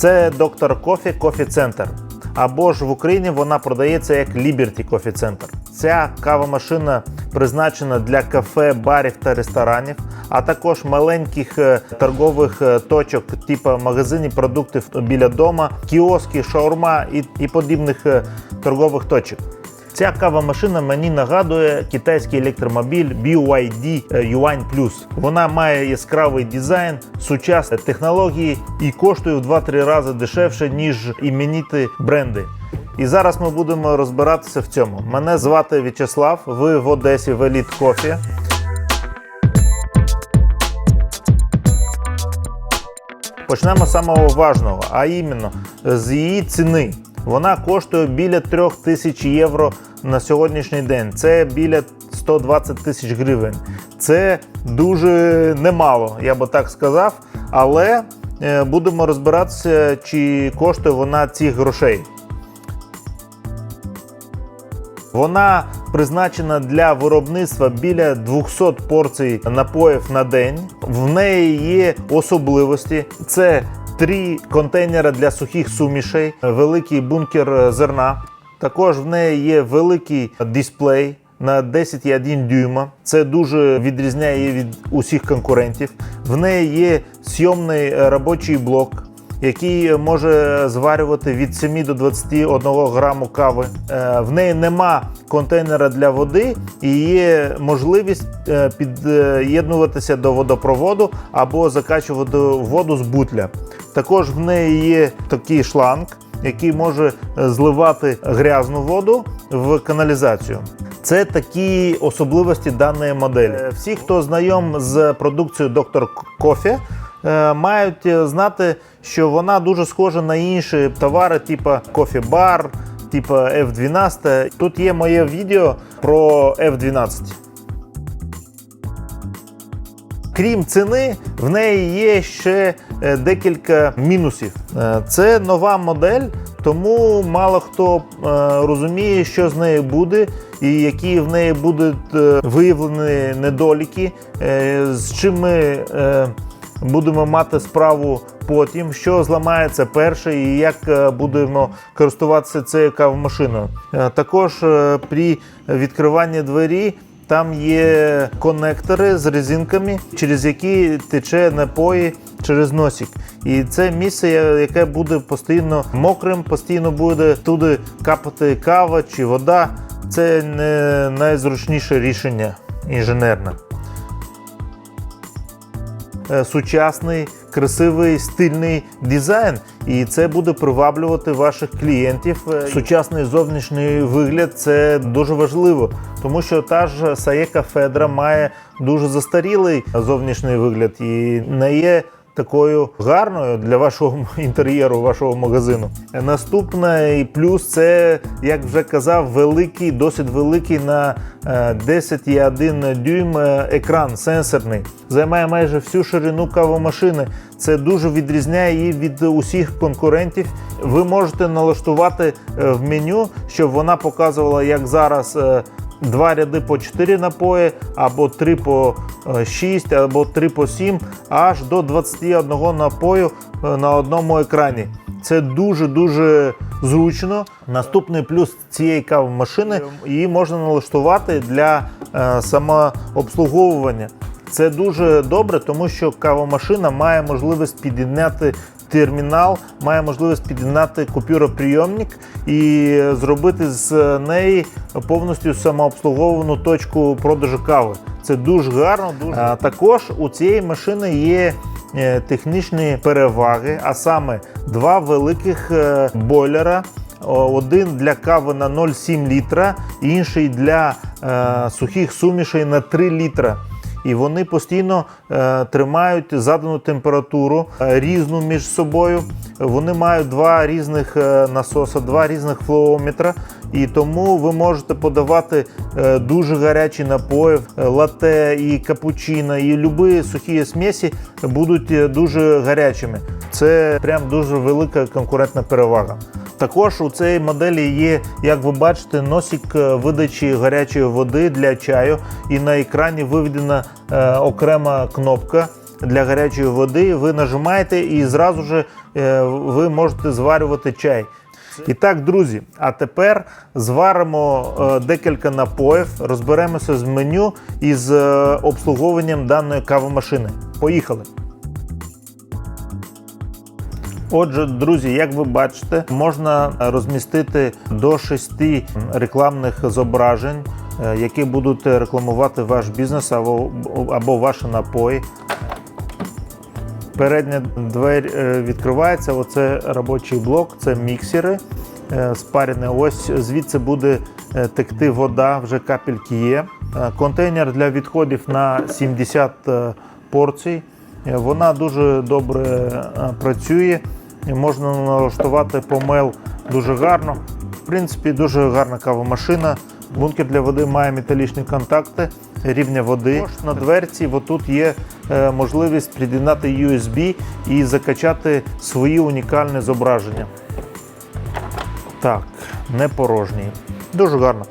Це доктор Кофі Кофі Центр. Або ж в Україні вона продається як Liberty Coffee Center. Ця кавомашина призначена для кафе, барів та ресторанів, а також маленьких е, торгових е, точок, типу магазинів продуктів біля дома, кіоски, шаурма і, і подібних е, торгових точок. Ця кавомашина мені нагадує китайський електромобіль BYD Yuan Plus. Вона має яскравий дизайн, сучасні технології і коштує в 2-3 рази дешевше, ніж імениті бренди. І зараз ми будемо розбиратися в цьому. Мене звати В'ячеслав, ви в Одесі в Elite Coffee. Почнемо з самого важного, а іменно з її ціни. Вона коштує біля 3 тисяч євро на сьогоднішній день. Це біля 120 тисяч гривень. Це дуже немало, я би так сказав. Але е, будемо розбиратися, чи коштує вона цих грошей. Вона призначена для виробництва біля 200 порцій напоїв на день. В неї є особливості. Це три контейнери для сухих сумішей, великий бункер зерна. Також в неї є великий дисплей на 10,1 дюйма. Це дуже відрізняє її від усіх конкурентів. В неї є сйомний робочий блок який може зварювати від 7 до 21 граму кави. Е, В неї нема контейнера для води і є можливість е, під'єднуватися до водопроводу або закачувати воду з бутля. Також в неї є такий шланг, який може зливати грязну воду в каналізацію. Це такі особливості даної моделі. Е, Всі, хто знайом з продукцією. Coffee, е, мають знати, що вона дуже схожа на інші товари, типу кофі-бар, типу F12. Тут є моє відео про F12. Крім ціни, в неї є ще е, декілька мінусів. Е, Це нова модель, тому мало хто е, розуміє, що з нею буде, і які в неї будуть виявлені недоліки, з чим ми будемо мати справу потім, що зламається перше, і як е, будемо користуватися цією кавомашиною. Е, Також е, при відкриванні двері. Там є конектори з резинками, через які тече напої через носик. І це місце, яке буде постійно мокрим, постійно буде туди капати кава чи вода. Це не найзручніше рішення інженерне. Е, Сучасний, красивий, стильний дизайн, і це буде приваблювати ваших клієнтів. Е, Сучасний зовнішній вигляд це дуже важливо, тому що та ж Саєка Федра має дуже застарілий зовнішній вигляд і не є такою гарною для вашого інтер'єру, вашого магазину. Наступний плюс це, як вже казав, великий, досить великий на е, 10,1 дюйм е, екран сенсорний. Займає майже всю ширину кавомашини. Це дуже відрізняє її від усіх конкурентів. Ви можете налаштувати е, в меню, щоб вона показувала, як зараз. Е, Два ряди по 4 напої, або 3 по 6, або 3 по 7, аж до 21 напою е, на одному екрані. Це дуже-дуже зручно. Наступний плюс цієї кавомашини її можна налаштувати для е, самообслуговування. Це дуже добре, тому що кавомашина має можливість під'єднати термінал, має можливість під'єднати купюроприйомник і зробити з неї повністю самообслуговану точку продажу кави. Це дуже гарно. Дуже. А, також у цієї машини є е, технічні переваги, а саме два великих е, бойлера. Один для кави на 0,7 літра, інший для е, сухих сумішей на 3 літра. І вони постійно е, тримають задану температуру е, різну між собою. Вони мають два різних е, насоси, два різних флоометра. І тому ви можете подавати дуже гарячі напої, лате і капучино, і любі сухі смесі будуть дуже гарячими. Це прям дуже велика конкурентна перевага. Також у цій моделі є, як ви бачите, носик видачі гарячої води для чаю, і на екрані виведена е, окрема кнопка для гарячої води. Ви нажимаєте і зразу ж е, ви можете зварювати чай. І так, друзі, а тепер зваримо е, декілька напоїв, розберемося з меню і з е, обслуговуванням даної кавомашини. Поїхали! Отже, друзі, як ви бачите, можна розмістити до шести рекламних зображень, які будуть рекламувати ваш бізнес або, або ваші напої. Передня двері е, відкривається. Оце робочий блок, це міксери е, спарені. Ось звідси буде е, текти вода, вже капельки є. Е, Контейнер для відходів на 70 е, порцій. Е, Вона дуже добре е, працює. Можна налаштувати помел дуже гарно. В принципі, дуже гарна кавомашина. Бункер для води має металічні контакти рівня води. На дверці отут є е, можливість під'єднати USB і закачати свої унікальні зображення. Так, не порожній. Дуже гарно.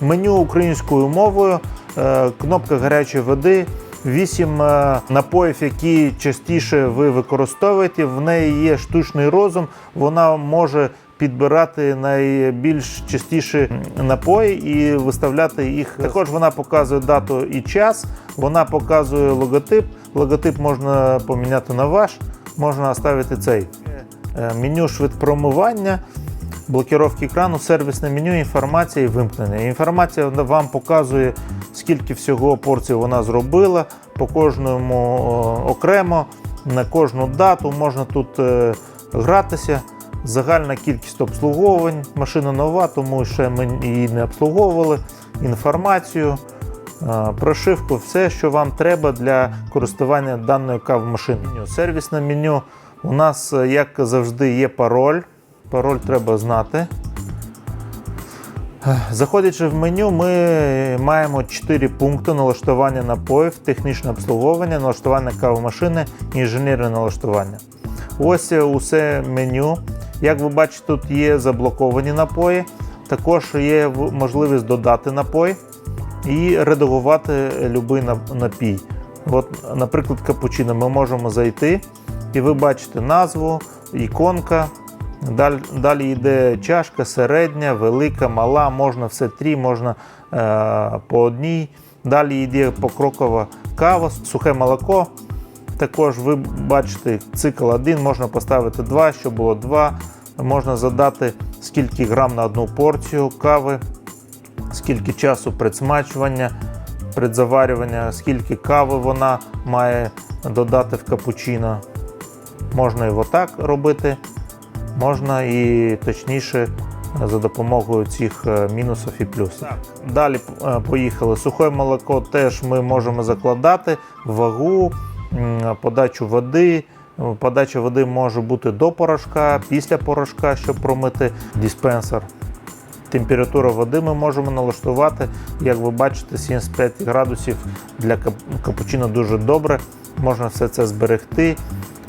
Меню українською мовою, е, кнопка гарячої води, 8 е, напоїв, які частіше ви використовуєте. В неї є штучний розум, вона може підбирати найбільш частіші напої і виставляти їх. Також вона показує дату і час, вона показує логотип. Логотип можна поміняти на ваш, можна оставити цей. Е, Меню швидпромивання блокировки екрану, сервісне меню, інформація і вимкнення. Інформація вам показує, скільки всього порцій вона зробила, по кожному окремо, на кожну дату можна тут е, гратися. Загальна кількість обслуговувань. Машина нова, тому ще ми її не обслуговували. Інформацію, е, прошивку, все, що вам треба для користування даною кавомашиною. Сервісне меню у нас, е, як завжди, є пароль. Пароль треба знати. Заходячи в меню, ми маємо 4 пункти налаштування напоїв, технічне обслуговування, налаштування кавомашини, інженерне налаштування. Ось усе меню. Як ви бачите, тут є заблоковані напої, також є можливість додати напой і редагувати будь-який напій. От, наприклад, капучино ми можемо зайти, і ви бачите назву, іконка. Далі, далі йде чашка, середня, велика, мала, можна все три, можна е, по одній. Далі йде покрокова кава, сухе молоко. Також ви бачите цикл 1, можна поставити 2, щоб було 2. Можна задати скільки грам на одну порцію кави, скільки часу предсмачування, предзаварювання, скільки кави вона має додати в капучино. Можна і отак робити, можна і точніше за допомогою цих е, мінусів і плюсів. Далі е, поїхали. Сухе молоко теж ми можемо закладати, вагу, подачу води. Подача води може бути до порошка, після порошка, щоб промити диспенсер. Температуру води ми можемо налаштувати, як ви бачите, 75 градусів для капучино дуже добре. Можна все це зберегти,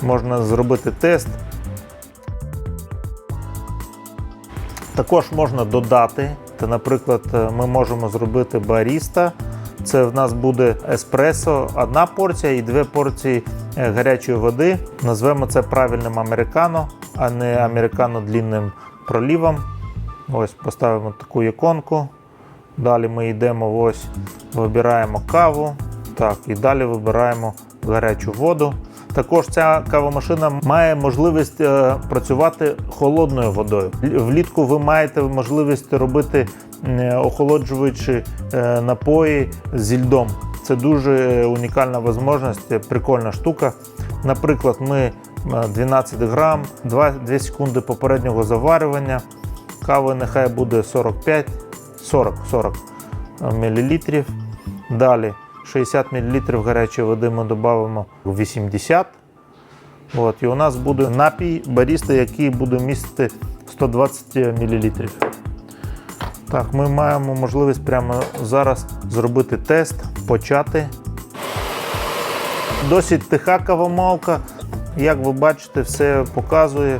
можна зробити тест. Також можна додати. Та, наприклад, ми можемо зробити баріста. Це в нас буде еспресо, одна порція і дві порції е, гарячої води. Назвемо це правильним американо, а не американо длінним пролівом. Ось поставимо таку іконку. Далі ми йдемо, ось вибираємо каву. Так, і далі вибираємо гарячу воду. Також ця кавомашина має можливість е, працювати холодною водою. Влітку ви маєте можливість робити охолоджуючі е, напої зі льдом. Це дуже е, унікальна можливість, е, прикольна штука. Наприклад, ми е, 12 грам, 2, 2 секунди попереднього заварювання. Кави нехай буде 45, 40, 40 мл. Далі 60 мл гарячої води ми додамо 80. От, і у нас буде напій баріста, який буде містити 120 мл. Так, ми маємо можливість прямо зараз зробити тест, почати. Досить тиха кавомалка. Як ви бачите, все показує.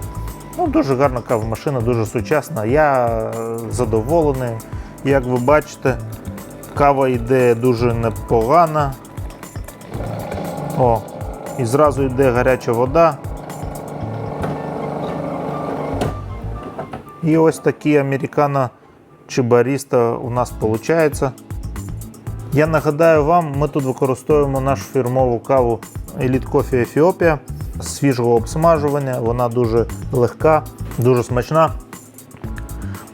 Ну, дуже гарна кавомашина, дуже сучасна. Я е, задоволений. Як ви бачите, кава йде дуже непогана. О, і зразу йде гаряча вода. І ось такі американо чи баріста у нас виходить. Я нагадаю вам, ми тут використовуємо нашу фірмову каву Elite Coffee Ефіопія свіжого обсмажування. Вона дуже легка, дуже смачна.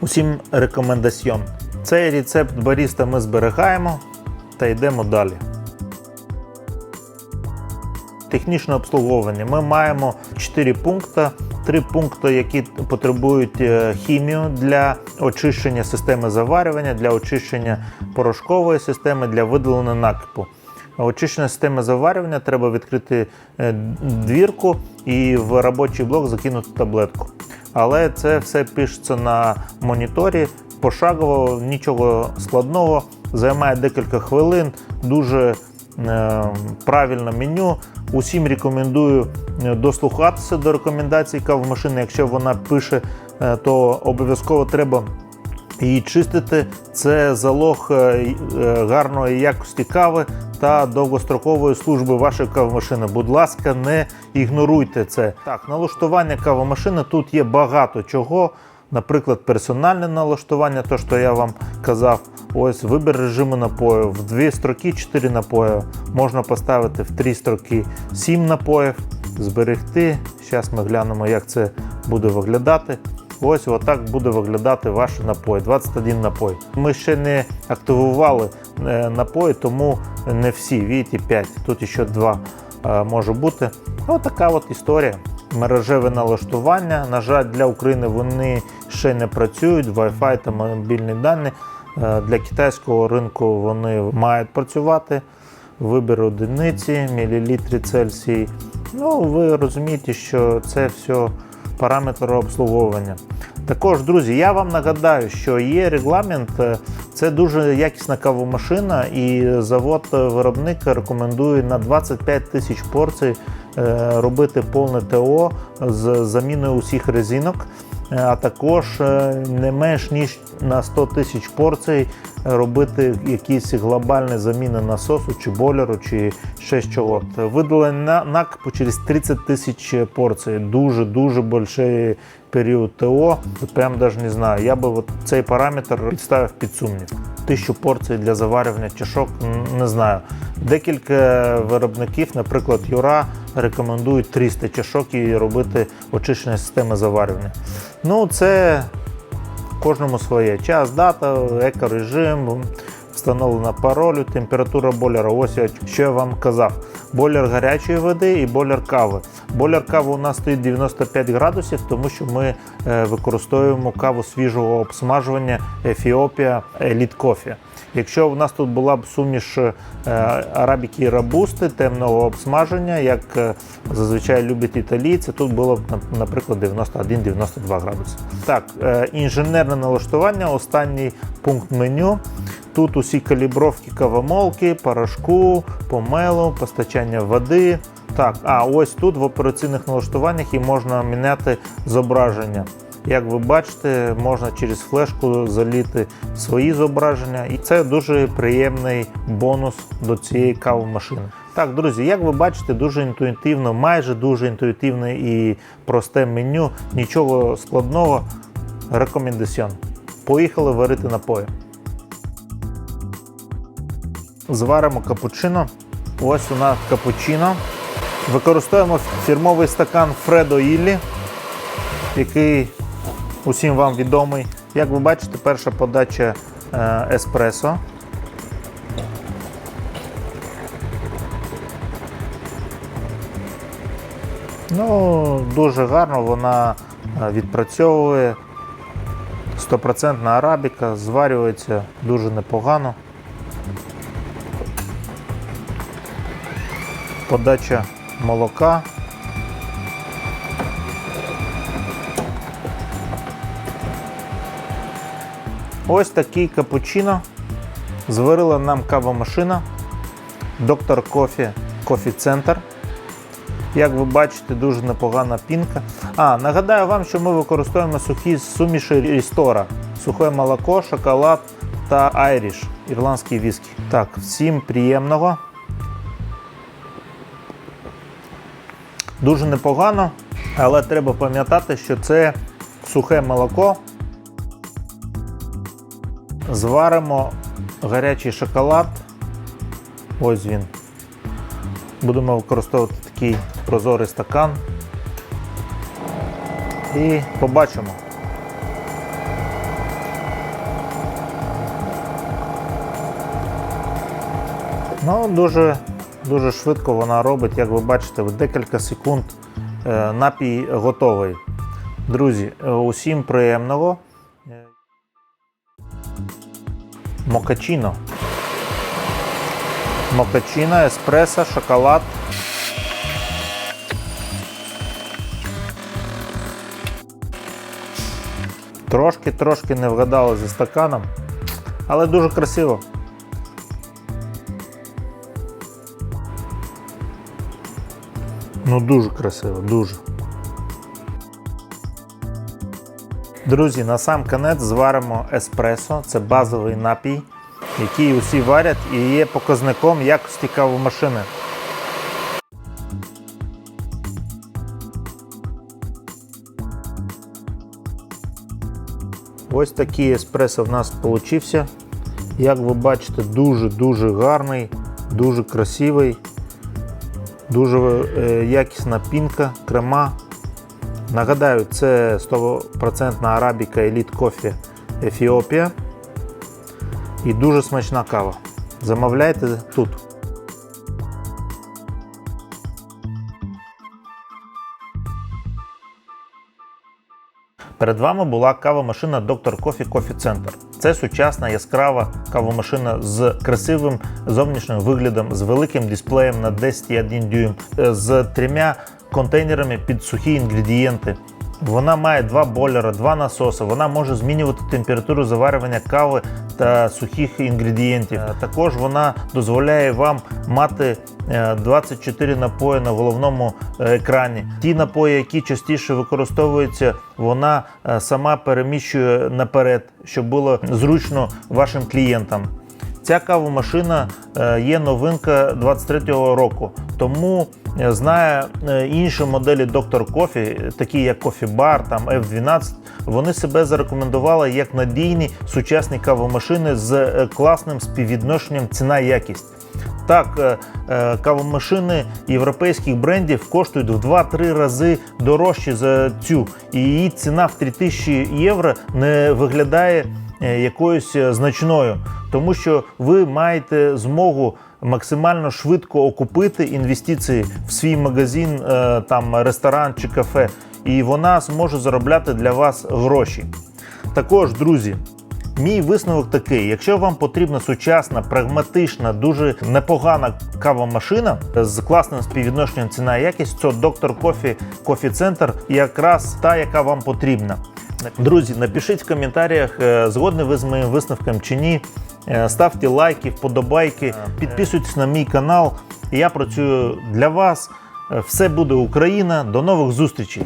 Усім рекомендаціон. Цей рецепт баріста ми зберігаємо та йдемо далі. Технічне обслуговування. Ми маємо 4 пункти. Три пункти, які потребують е, хімію для очищення системи заварювання, для очищення порошкової системи, для видалення накипу. Очищення системи заварювання треба відкрити е, двірку і в робочий блок закинути таблетку. Але це все пишеться на моніторі пошагово, нічого складного, займає декілька хвилин. Дуже е, правильне меню. Усім рекомендую е, дослухатися до рекомендацій кавомашини. Якщо вона пише, е, то обов'язково треба її чистити. Це залог е, гарної якості кави та довгострокової служби вашої кавомашини. Будь ласка, не ігноруйте це. Так, налаштування кавомашини тут є багато чого. Наприклад, персональне налаштування, то що я вам казав. Ось вибір режиму напою. В дві строки 4 напої. Можна поставити в три строки 7 напоїв, зберегти. Зараз ми глянемо, як це буде виглядати. Ось отак буде виглядати ваш напой. 21 напой. Ми ще не активували е, напої, тому не всі. Видите, 5. Тут ще 2 е, може бути. Ось така от історія. Мережеве налаштування. На жаль, для України вони ще не працюють. Wi-Fi та мобільні дані. Е, Для китайського ринку вони мають працювати. Вибір одиниці, мілілітри Цельсій. Ну, ви розумієте, що це все параметри обслуговування. Також, друзі, я вам нагадаю, що є регламент, е, це дуже якісна кавомашина, і завод-виробник рекомендує на 25 тисяч порцій робити повне ТО з заміною усіх резинок. Е, А також е, не менш ніж на 100 тисяч порцій робити якісь глобальні заміни насосу чи бойлеру, чи ще чого. Видалення накипу через 30 тисяч порцій. Дуже дуже великий період ТО. Прям навіть не знаю. Я би от цей параметр підставив під сумнів. Тисячу порцій для заварювання чашок не знаю. Декілька виробників, наприклад, Юра, рекомендують 300 чашок і робити очищення системи заварювання. Ну, це кожному своє. Час, дата, екорежим, встановлена паролю, температура бойлера. Ось що я вам казав. Бойлер гарячої води і бойлер кави. Бойлер кави у нас стоїть 95 градусів, тому що ми е, використовуємо каву свіжого обсмажування Ефіопія Elite Coffee. Якщо у нас тут була б суміш е, арабіки і рабусти темного обсмаження, як е, зазвичай люблять італійці, тут було б, наприклад, 91-92 градуси. Так, е, інженерне налаштування, останній пункт меню. Тут усі калібровки кавомолки, порошку, помелу, постачання води. Так, а ось тут в операційних налаштуваннях і можна міняти зображення. Як ви бачите, можна через флешку заліти свої зображення, і це дуже приємний бонус до цієї кавомашини. Так, друзі, як ви бачите, дуже інтуїтивно, майже дуже інтуїтивне і просте меню, нічого складного. Рекомендаціон. Поїхали варити напої. Зваримо капучино. Ось у нас капучино. Використовуємо фірмовий стакан Фредо Іллі, який усім вам відомий. Як ви бачите, перша подача е, еспресо. Ну, дуже гарно вона е, відпрацьовує. Стопроцентна арабіка, зварюється дуже непогано. Подача молока. Ось такий капучино. Зварила нам кавомашина. Доктор Кофі Кофі Центр. Як ви бачите, дуже непогана пінка. А, нагадаю вам, що ми використовуємо сухі суміші Рістора, сухе молоко, шоколад та айріш, ірландський віскі. Так, всім приємного. дуже непогано, але треба пам'ятати, що це сухе молоко. Зваримо гарячий шоколад. Ось він. Будемо використовувати такий прозорий стакан. І побачимо. Ну, дуже, дуже швидко вона робить, як ви бачите, в декілька секунд е, напій готовий. Друзі, е, усім приємного. Мокачино. Мокачино, еспресо, шоколад. Трошки-трошки не вгадали зі стаканом, але дуже красиво. Ну, дуже красиво, дуже. Друзі, на сам конець зваримо еспресо. Це базовий напій, який усі варять і є показником якості кавомашини. Ось такий еспресо в нас получився. Як ви бачите, дуже-дуже гарний, дуже красивий. Дуже е, якісна пінка, крема. Нагадаю, це 100% арабіка Elite Coffee Ефіопія. І дуже смачна кава. Замовляйте тут. Перед вами була кавомашина Dr. Coffee Coffee Center. Це сучасна яскрава кавомашина з красивим зовнішнім виглядом, з великим дисплеєм на 10,1 дюйм, е, з трьома контейнерами під сухі інгредієнти. Вона має два бойлера, два насоси. Вона може змінювати температуру заварювання кави та сухих інгредієнтів. Е, Також вона дозволяє вам мати е, 24 напої на головному е, екрані. Ті напої, які частіше використовуються, вона е, сама переміщує наперед, щоб було зручно вашим клієнтам. Ця кавомашина е, є новинка 23-го року, тому е, знає е, інші моделі Dr. Coffee, такі як Bar, там F12, вони себе зарекомендували як надійні сучасні кавомашини з е, класним співвідношенням ціна-якість. Так, е, е, кавомашини європейських брендів коштують в 2-3 рази дорожче за цю, і її ціна в 3000 євро не виглядає е, якоюсь е, значною, тому що ви маєте змогу максимально швидко окупити інвестиції в свій магазин, е, там ресторан чи кафе, і вона зможе заробляти для вас гроші. Також, друзі, Мій висновок такий: якщо вам потрібна сучасна, прагматична, дуже непогана кавомашина з класним співвідношенням ціна якість, то Dr. Coffee Coffee Center якраз та, яка вам потрібна. Друзі, напишіть в коментарях, е, згодні ви з моїм висновком чи ні. Е, Ставте лайки, вподобайки, підписуйтесь на мій канал. Я працюю для вас. Е, Все буде Україна. До нових зустрічей!